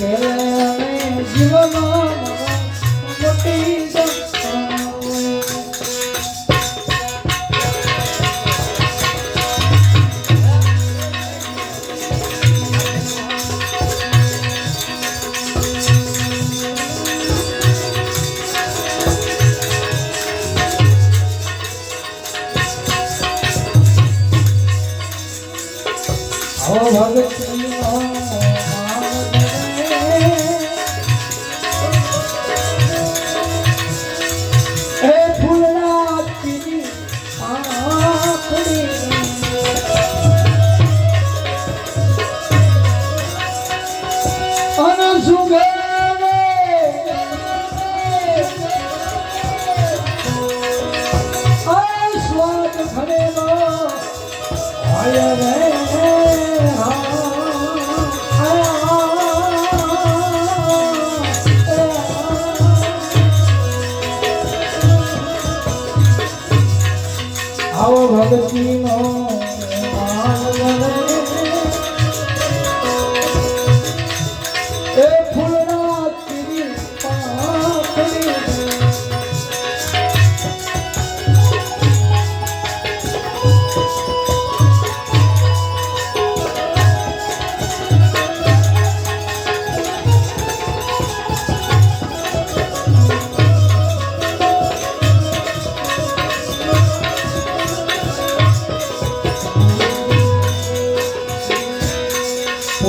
que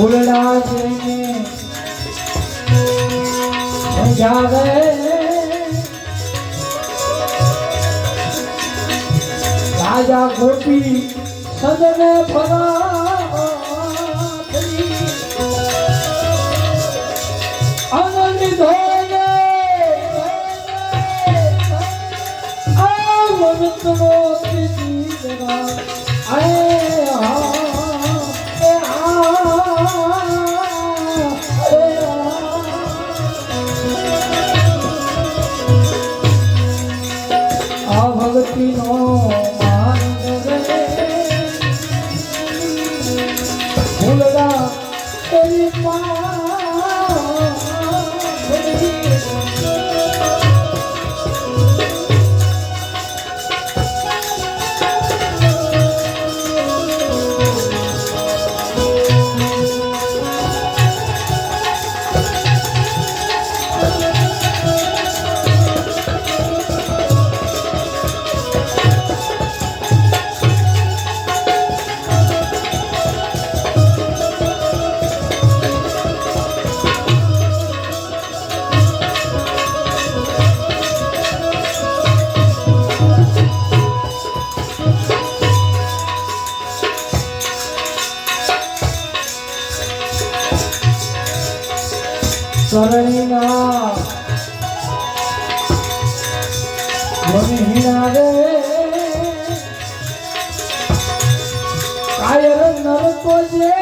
ભૂલડા જઈને સમજાવે રાજા ગોપી સદને ફરા હરિના મને હિના રે. કાયર નરકો જે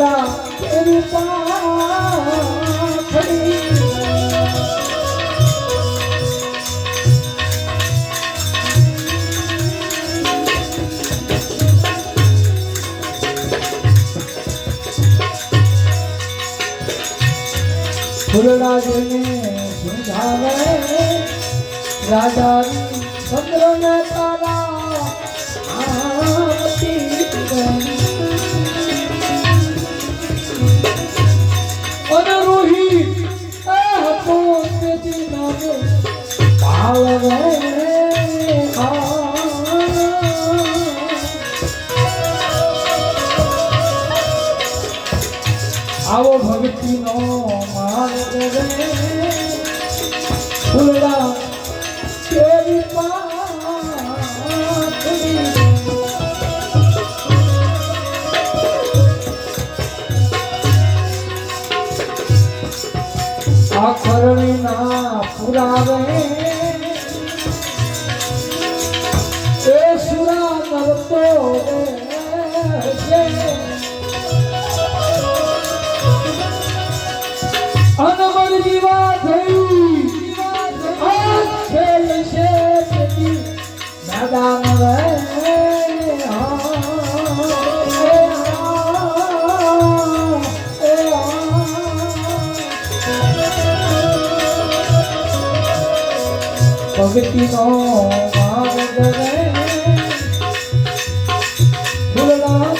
મારા તેરી પાખડી રાજા ચંદ્ર ને તારા I love it. ભક્તિનો માર્ગ રે ભૂલના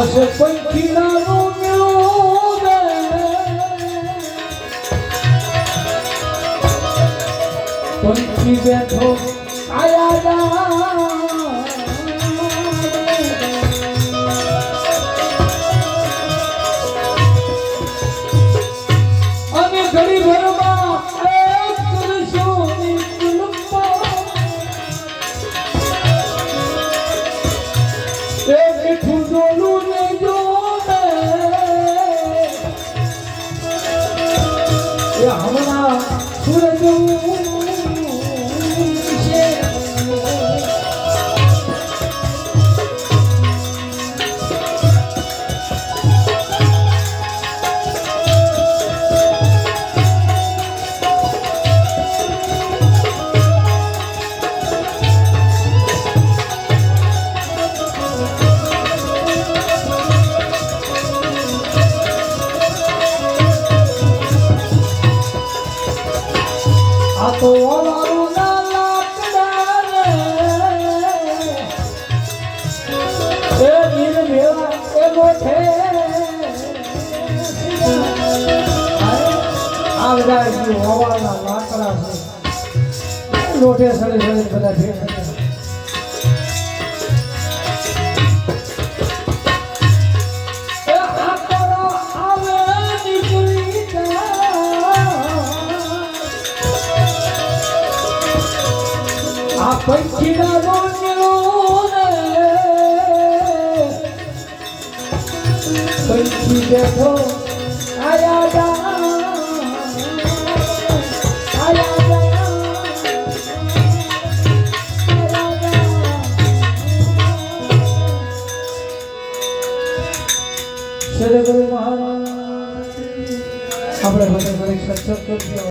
आसे पंखी नारो पंखी बैठो आया जा Thank you. આવડા હોવાના લાકડા છે. લોટે સળી સળી બધા ભેગા দেখো আয়া আয়া আমরা ঘরে ঘরে সচ্ছল করতে